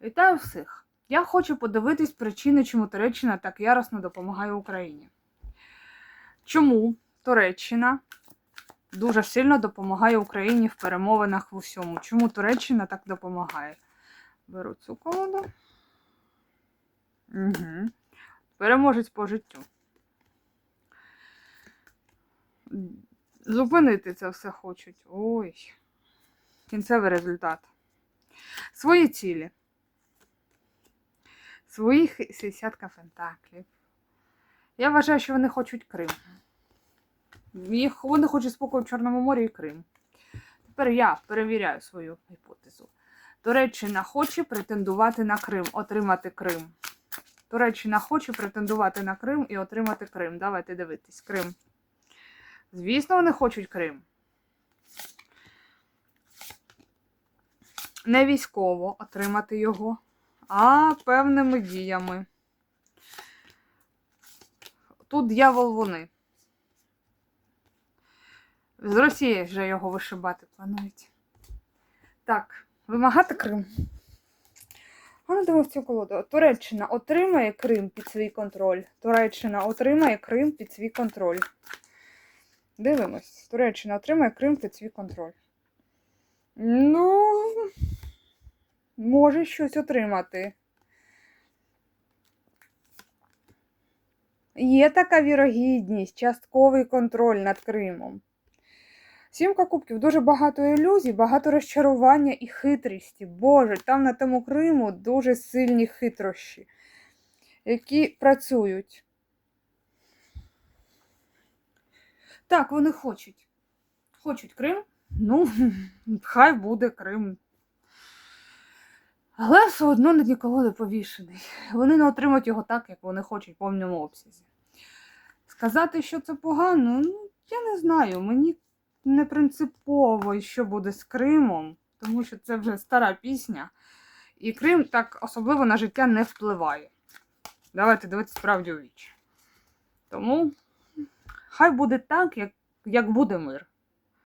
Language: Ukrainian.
Вітаю всіх! Я хочу подивитись причини, чому Туреччина так яростно допомагає Україні. Чому Туреччина дуже сильно допомагає Україні в перемовинах в усьому? Чому Туреччина так допомагає? Беру цю колоду. Угу. Переможець по життю. Зупинити це все хочуть. Ой. Кінцевий результат. Свої цілі. Своїх сісятка фентаклів. Я вважаю, що вони хочуть Крим. Їх, вони хочуть спокою в Чорному морі і Крим. Тепер я перевіряю свою гіпотезу. Туреччина хоче претендувати на Крим, отримати Крим. Туреччина хоче претендувати на Крим і отримати Крим. Давайте дивитись. Крим. Звісно, вони хочуть Крим. Не військово отримати його, а певними діями. Тут дьявол вони. З Росії вже його вишибати планують. Так, вимагати Крим. А в цю колоду. Туреччина отримає Крим під свій контроль. Туреччина отримає Крим під свій контроль. Дивимось. Туреччина отримає Крим під свій контроль. Ну, може щось отримати. Є така вірогідність, частковий контроль над Кримом. Сімка кубків дуже багато ілюзій, багато розчарування і хитрості. Боже, там на тому Криму дуже сильні хитрощі, які працюють. Так, вони хочуть. Хочуть Крим. Ну, хай буде Крим. Але все одно на дні колоди повішений. Вони не отримають його так, як вони хочуть в повному обсязі. Сказати, що це погано, ну, я не знаю. Мені не принципово, що буде з Кримом, тому що це вже стара пісня. І Крим так особливо на життя не впливає. Давайте дивитися справді у віч. Тому хай буде так, як, як буде мир.